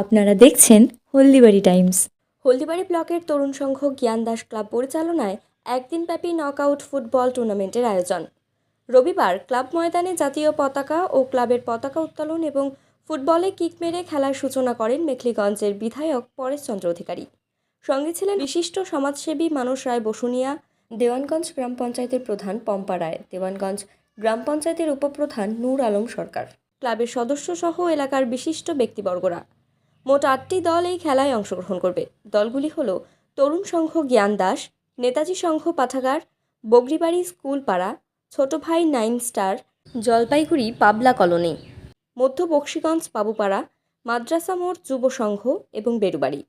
আপনারা দেখছেন হলদিবাড়ি টাইমস। হলদিবাড়ি ব্লকের তরুণ সংঘ জ্ঞান দাস ক্লাব পরিচালনায় একদিনব্যাপী নকআউট ফুটবল টুর্নামেন্টের আয়োজন। রবিবার ক্লাব ময়দানে জাতীয় পতাকা ও ক্লাবের পতাকা উত্তোলন এবং ফুটবলে কিক মেরে খেলার সূচনা করেন মেখলিগঞ্জের বিধায়ক পরেশচন্দ্র অধিকারী। সঙ্গে ছিলেন বিশিষ্ট সমাজসেবী মানুষ রায় বসুনিয়া, দেওয়ানগঞ্জ গ্রাম পঞ্চায়েতের প্রধান পম্পা রায়, দেওয়ানগঞ্জ গ্রাম পঞ্চায়েতের উপপ্রধান নূর আলম সরকার। ক্লাবের সদস্য সহ এলাকার বিশিষ্ট ব্যক্তিবর্গরা। মোট আটটি দল এই খেলায় অংশগ্রহণ করবে। দলগুলি হল তরুণ সংঘ জ্ঞান দাস, নেতাজি সংঘ পাঠাগার, বগরিবাড়ি স্কুল পাড়া, ছোট ভাই nine star, Jalpaiguri Pabla colony, মধ্য বক্সিগঞ্জ বাবুপাড়া, মাদ্রাসা মোড় যুব সংঘ এবং বেরুবাড়ি